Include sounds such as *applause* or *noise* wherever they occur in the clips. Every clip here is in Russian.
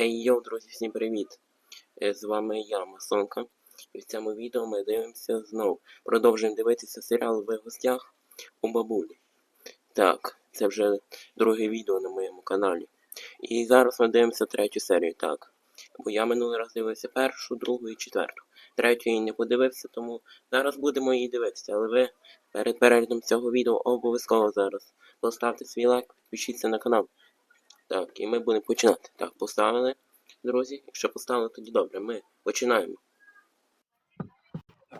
Ей, йоу, друзі, всім привіт! Е, З вами я, Масонка. І в цьому відео ми дивимося знову. Продовжуємо дивитися серіал в гостях у бабулі. Так, це вже друге відео на моєму каналі. І зараз ми дивимося третю серію, так. Бо я минулий раз дивився першу, другу і четверту. Третю я не подивився, тому зараз будемо її дивитися. Але ви перед переглядом цього відео обов'язково зараз поставте свій лайк, підпишіться на канал. Так, і ми будемо починати. Так, поставили, друзі. Якщо поставили, тоді добре. Ми починаємо.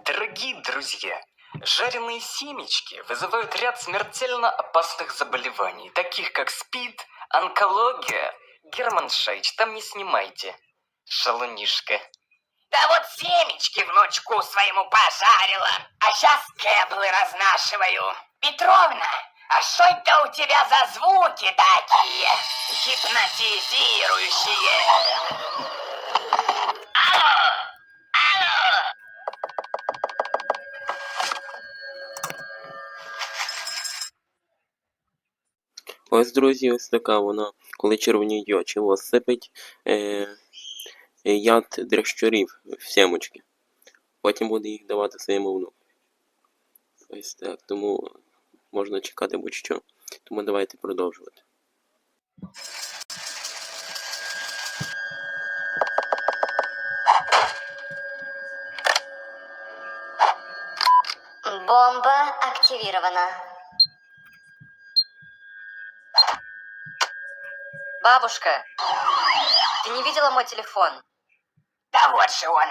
Дорогие друзья, жареные семечки вызывают ряд смертельно опасных заболеваний, таких как СПИД, онкология. Герман Шейч, там не снимайте. Шалунишка. Да вот семечки внучку своему пожарила, а сейчас кэблы разнашиваю. Петровна, а что это у тебя за звуки такие гипнотизирующие? Ось, друзі, ось така вона, коли червоніють очі, ось сипить е, е, яд дрящурів в сімочки. Потім буде їх давати своєму внуку. Ось так, тому можна чекати будь-що. Тому давайте продовжувати. Бомба активирована. Бабушка, ты не видела мой телефон? да вот же он.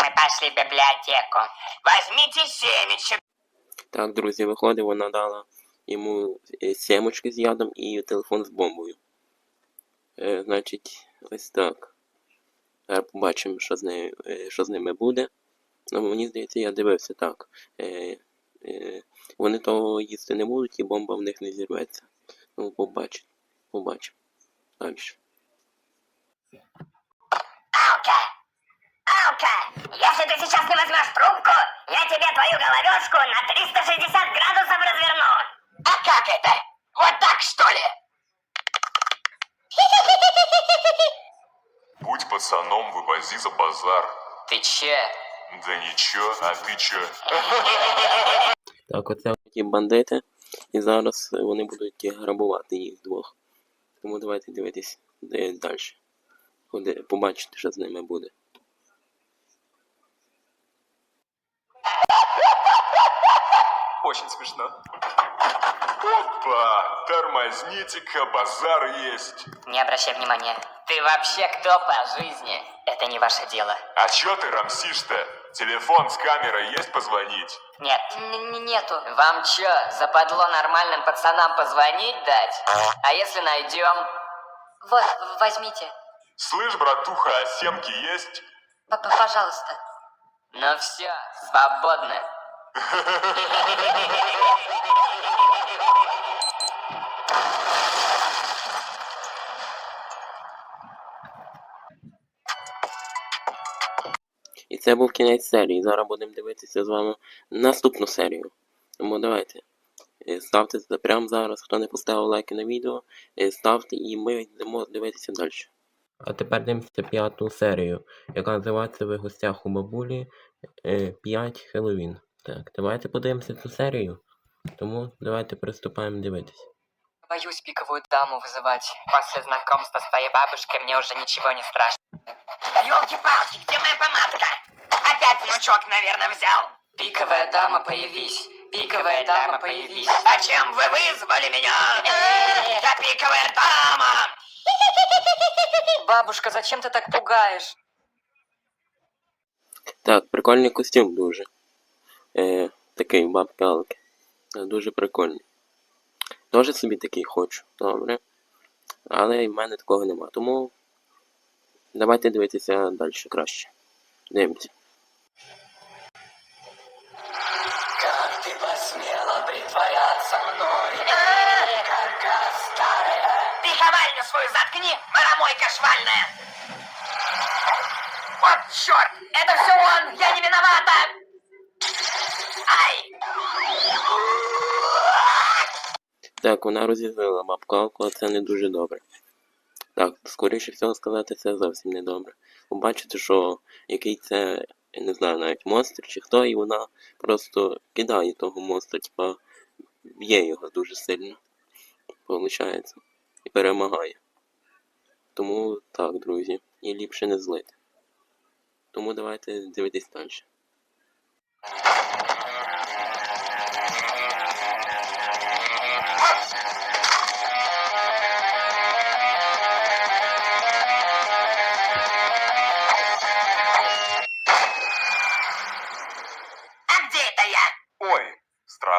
Мы пошли в библиотеку. Возьмите семечек. Так, друзі, виходить, вона дала йому е, сімочки з ядом і телефон з бомбою. Е, значить, ось так. Зараз побачимо, що з нею, е, що з ними буде. Ну, мені здається, я дивився так. Е, е, вони того їсти не будуть і бомба в них не зірветься. Ну, побачимо. Побачимо. Далі. Алка, Алка, если ты сейчас не возьмешь трубку, я тебе твою головешку на 360 градусов разверну. А как это? Вот так, что ли? *laughs* Будь пацаном, вывози за базар. Ты че? Да ничего, а ты чё? *laughs* Так, оце ті бандити. І зараз вони будуть грабувати їх двох. Тому давайте дивитись далі. Побачите, що з ними буде. Очень смешно. Опа! Тормозните-ка, базар есть. Не обращай внимания. Ты вообще кто по жизни? Это не ваше дело. А чё ты рамсишь-то? Телефон с камерой есть позвонить? Нет. нету. Вам чё, западло нормальным пацанам позвонить дать? А если найдем? Вот, возьмите. Слышь, братуха, а семки есть? Пожалуйста. Ну все, свободны. І це був кінець серії. Зараз будемо дивитися з вами наступну серію. Тому давайте. е, Ставте це прямо зараз, хто не поставив лайки на відео, е, ставте і ми йдемо дивитися далі. А тепер дивимося п'яту серію, яка називається Ви гостях у бабулі 5 Хеллоуін. Так, давайте подивимося цю серію. Тому давайте приступаємо дивитися. Боюсь пиковую даму вызывать. После знакомства с твоей бабушкой мне уже ничего не страшно. Елки-палки, где моя помадка? Опять внучок, наверное, взял. Пиковая дама, появись. Пиковая дама, появись. Зачем вы вызвали меня? *laughs* Я пиковая дама! Бабушка, зачем ты так пугаешь? Так, прикольний костюм дуже. Е, такий бабки Алки. Е, Дуже прикольний. Тоже собі такий хочу, добре. Але в мене такого нема. Тому давайте дивитися далі краще. Дивимося. Как ты посмела притворяться мной? Карга старая! Ты хавальню свою заткни, маромойка швальная! Вот черт! Это все он! Я не виновата! Так, вона розізлила бабку Алку, а це не дуже добре. Так, скоріше всього сказати, це зовсім не добре. Побачите, що який це, я не знаю, навіть монстр чи хто, і вона просто кидає того монстра, типа б'є його дуже сильно. Получається. І перемагає. Тому так, друзі, і ліпше не злити. Тому давайте дивитись далі.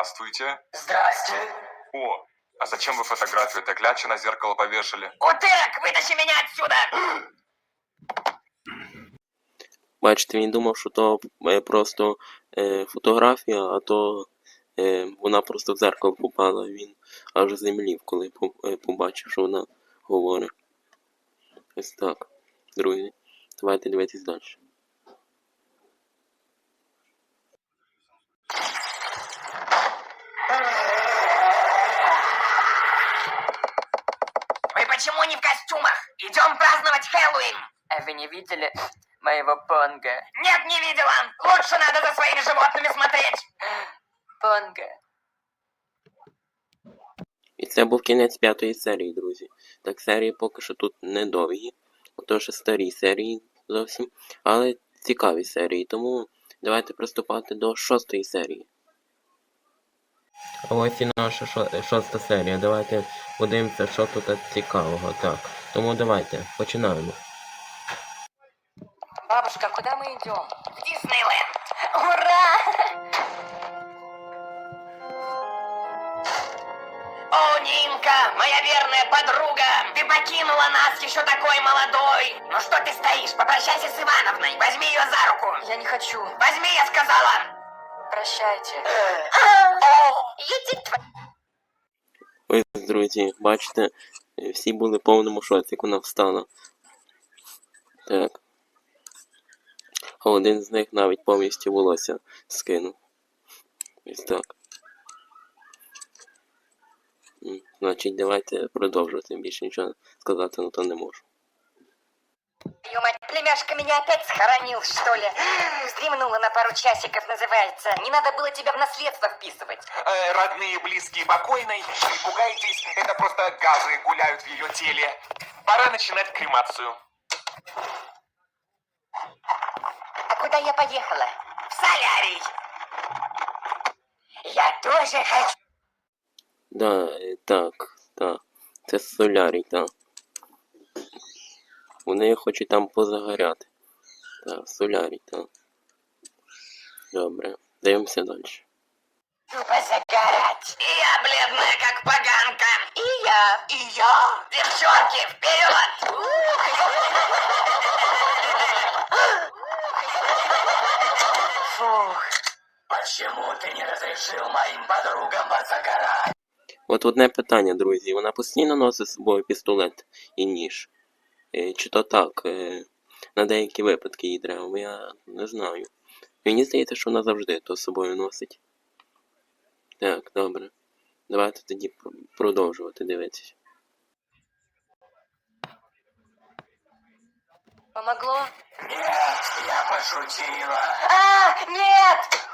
здравствуйте. Здрасте. О, а зачем вы фотографию этой клячи на зеркало повешали? Утырок, вытащи меня отсюда! Бачите, він думав, що то е, просто е, фотографія, а то е, вона просто в зеркало попала. Він аж землів, коли по- е, побачив, що вона говорить. Ось так, друзі. Давайте дивитись далі. Идем праздновать Хэллоуин! А вы не видели моего понга? Нет, не видела! Лучше надо за своими животными смотреть! Понга. І це був кінець п'ятої серії, друзі. Так, серії поки що тут недовгі, отож старі серії зовсім, але цікаві серії, тому давайте приступати до шостої серії. А ось і наша шо- шоста серія. Давайте подивимося, що тут цікавого. Так. Тому давайте починаємо. Бабушка, куда мы идем? В Диснейленд! Ура! О, Нинка, моя верная подруга! Ты покинула нас еще такой молодой! Ну что ты стоишь? Попрощайся с Ивановной! Возьми ее за руку! Я не хочу. Возьми, я сказала! Прощайте. Ось, друзі, бачите, всі були в повному шоці, як вона встала. Так. А один з них навіть повністю волосся скинув. Ось так. Значить, давайте продовжувати. Більше нічого сказати ну то не можу. Племяшка меня опять схоронил, что ли? Вздремнула на пару часиков, называется. Не надо было тебя в наследство вписывать. Э, родные, близкие покойной, не пугайтесь, это просто газы гуляют в ее теле. Пора начинать кремацию. А куда я поехала? в солярий! Я тоже хочу! Да, е, так, так. Це солярій, так. Вони хочуть там позагоряти. Так, солярій, так. Добре. Дивимося далі. Позагорать! И я бледная, как поганка! И я! И я! Девчонки, вперед! Фух. Почему ты не разрешил моим подругам позагорать? От одне питання, друзі. Вона постійно носить з собою пістолет і ніж. Е, Чи то так? е, На деякі випадки їй треба, бо я не знаю. Мені здається, що вона завжди то з собою носить. Так, добре. Давайте тоді продовжувати дивитися. Помогло? Нет, я пошутила. А, нет!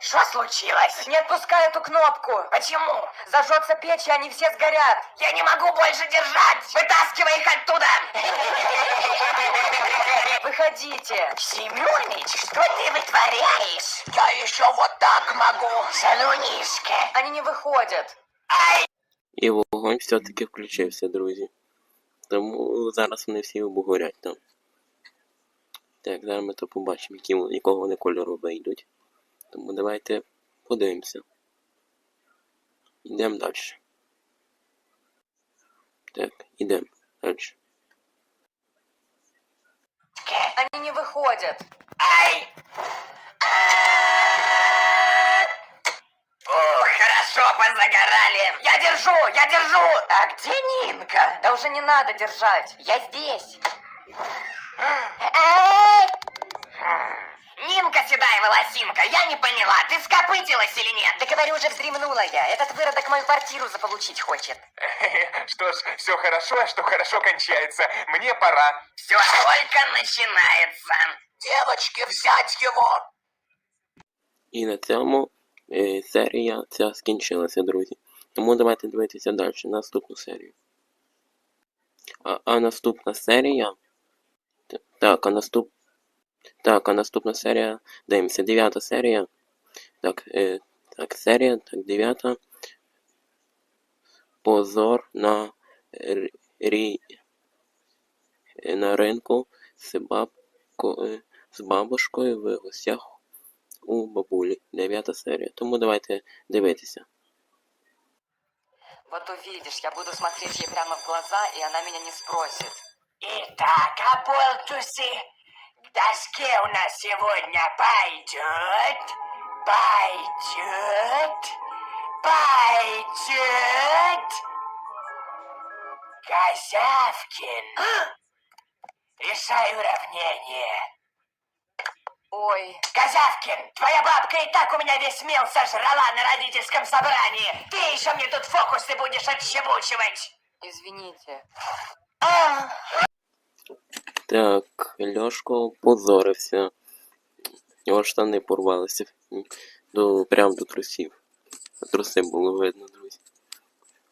Что случилось? Не отпускай эту кнопку. Почему? Зажжется печь, и они все сгорят. Я не могу больше держать! Вытаскивай их оттуда! *laughs* Выходите. Семёныч, что ты вытворяешь? Я еще вот так могу. Салюнишка. Они не выходят. І вогонь все-таки включився, друзі. Тому зараз вони всі обгорять там. Так, зараз ми то побачимо, які, вони- якого вони кольору вийдуть. Тому давайте подивимося. Йдемо далі. Так, йдемо далі. Они не выходят. Ай! О, хорошо позагорали. Я держу, я держу. А где Нинка? Да уже не надо держать. Я здесь. Нинка седая волосинка, я не поняла, ты скопытилась или нет? Да говорю, уже вздремнула я. Этот выродок мою квартиру заполучить хочет. *laughs* Что ж, все хорошо, что хорошо кончается. Мне пора. Все только начинается. Девочки, взять его! І на цьому е, серія ця скінчилася, друзі. Тому давайте дивитися далі, наступну серію. А, а наступна серія. Т- Так, а наступ. Так, а наступна серія. Дивимося, дев'ята серія. Так, е, так, серія, так, дев'ята. Позор на рі... на ринку з бабко... з бабушкою в гостях у бабулі. Дев'ята серія. Тому давайте дивитися. Вот увидишь, я буду смотреть ей прямо в глаза, и она меня не спросит. Итак, оболтусы, к доске у нас сегодня пойдет, пойдет, пойдет. Козявкин. *gasps* Решай уравнение. Ой, Козявкин, твоя бабка и так у меня весь мел сожрала на родительском собрании. Ты еще мне тут фокусы будешь отщебучивать. извините. Так, Льошко позорився. У нього штани порвалися до, прямо до трусів. Труси було видно, друзі.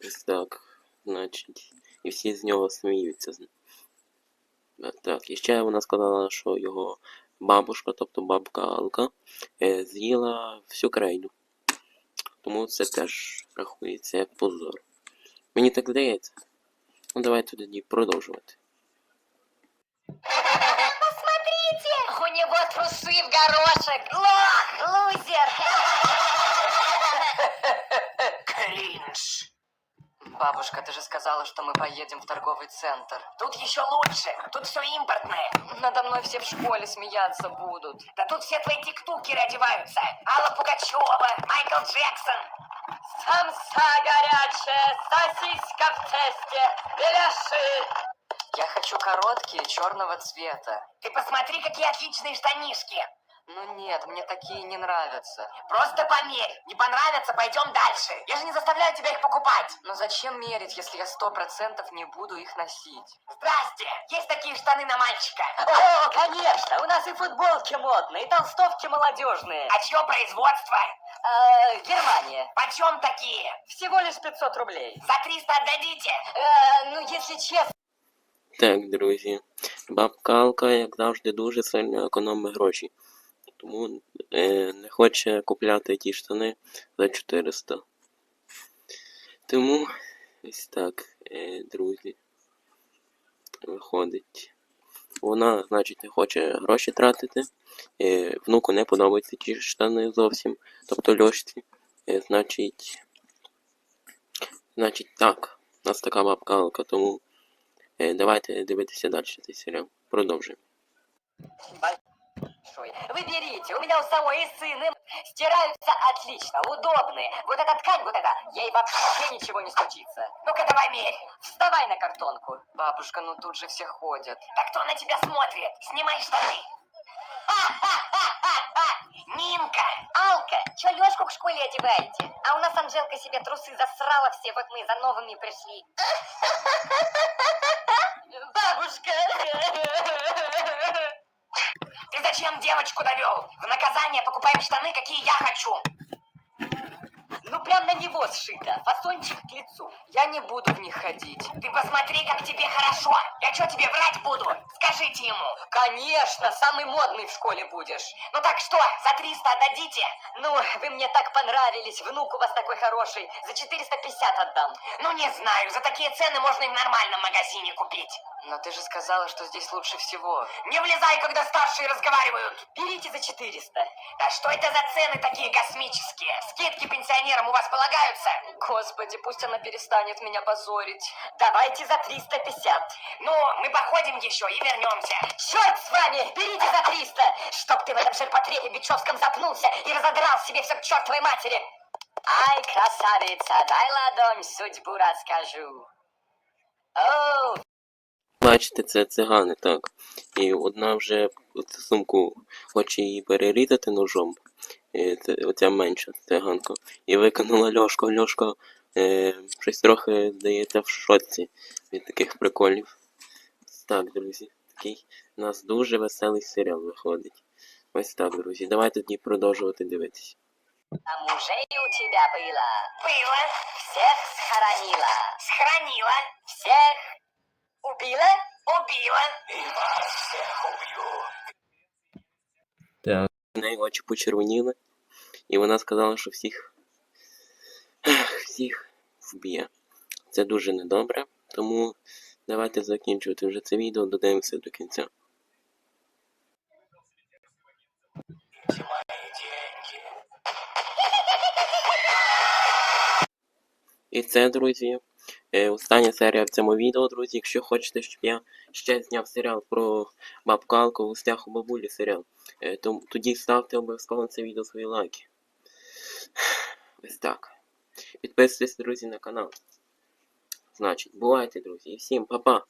Ось так. Значить. І всі з нього сміються. Так, і ще вона сказала, що його бабушка, тобто бабка Алка, е, з'їла всю крейду. Тому це теж рахується як позор. Мені так здається. Ну давайте тоді продовжувати. Посмотрите! У него трусы в горошек. Лох, лузер. Кринж. Бабушка, ты же сказала, что мы поедем в торговый центр. Тут еще лучше. Тут все импортное. Надо мной все в школе смеяться будут. Да тут все твои тиктукеры одеваются. Алла Пугачева, Майкл Джексон. Самса горячая, сосиска в тесте, беляши. Я хочу короткие, черного цвета. Ты посмотри, какие отличные штанишки. Ну нет, мне такие не нравятся. Просто померь. Не понравится, пойдем дальше. Я же не заставляю тебя их покупать. Но зачем мерить, если я сто процентов не буду их носить? Здрасте. Есть такие штаны на мальчика. О, конечно, у нас и футболки модные, и толстовки молодежные. А чье производство? Э, Германия. Почем такие? Всего лишь 500 рублей. За 300 отдадите? Э, ну, если честно, Так, друзі, бабка Алка, як завжди, дуже сильно економить гроші. Тому е, не хоче купляти ті штани за 400. Тому ось так, е, друзі. Виходить. Вона, значить, не хоче гроші тратити. Е, внуку не подобаються ті штани зовсім. Тобто льошці. Е, значить. Значить, так. У нас така бабка Алка, тому. Е, Давайте дивитися далі цей серіал. Продовжуємо. большой. Вы берите, у меня у самой и сын, и м- стираются отлично, удобные. Вот эта ткань, вот эта, ей вообще ничего не случится. Ну-ка давай мерь. Вставай на картонку. Бабушка, ну тут же все ходят. Так кто на тебя смотрит? Снимай штаны. Ха-ха-ха-ха-ха! Нинка! Алка, чё Лёшку к школе одеваете? А у нас Анжелка себе трусы засрала все, вот мы за новыми пришли. *laughs* Бабушка! Ты зачем девочку довел? В наказание покупаем штаны, какие я хочу. Ну прям на него сшито, фасончик к лицу. Я не буду в них ходить. Ты посмотри, как тебе хорошо. Я что тебе врать буду? Скажите ему. Конечно, самый модный в школе будешь. Ну так что, за 300 отдадите? Ну, вы мне так понравились, внук у вас такой хороший. За 450 отдам. Ну не знаю, за такие цены можно и в нормальном магазине купить. Но ты же сказала, что здесь лучше всего. Не влезай, когда старшие разговаривают. Берите за 400. Да что это за цены такие космические? Скидки пенсионерам у вас полагаются? Господи, пусть она перестанет меня позорить. Давайте за 350. Ну, мы походим еще и вернемся. Черт с вами! Берите за 300! Чтоб ты в этом ширпотребе бичевском запнулся и разодрал себе все к чертовой матери! Ай, красавица, дай ладонь, судьбу расскажу. Оу, Бачите, це цигани, так. І одна вже цю сумку хоче її перерізати ножом. І це, оця менша циганка. І викинула Льошка. Льошка Е, щось трохи здається в шоці від таких приколів. Так, друзі, такий у нас дуже веселий серіал виходить. Ось так, друзі. Давайте тоді продовжувати дивитися. А мужей у тебя было. Было. Всех схоронила. Схоронила. Всех убила. Убила. Так. В неї очі почервоніли, і вона сказала, що всіх. всіх вб'є. Це дуже недобре, тому давайте закінчувати вже це відео, додивимося до кінця. І це, друзі, остання серія в цьому відео, друзі. Якщо хочете, щоб я ще зняв серіал про бабку Алку в гостях у бабулі серіал, е, то тоді ставте обов'язково на це відео свої лайки. Ось так. Підписуйтесь, друзі, на канал. Значить, бувайте, друзі, і всім па-па!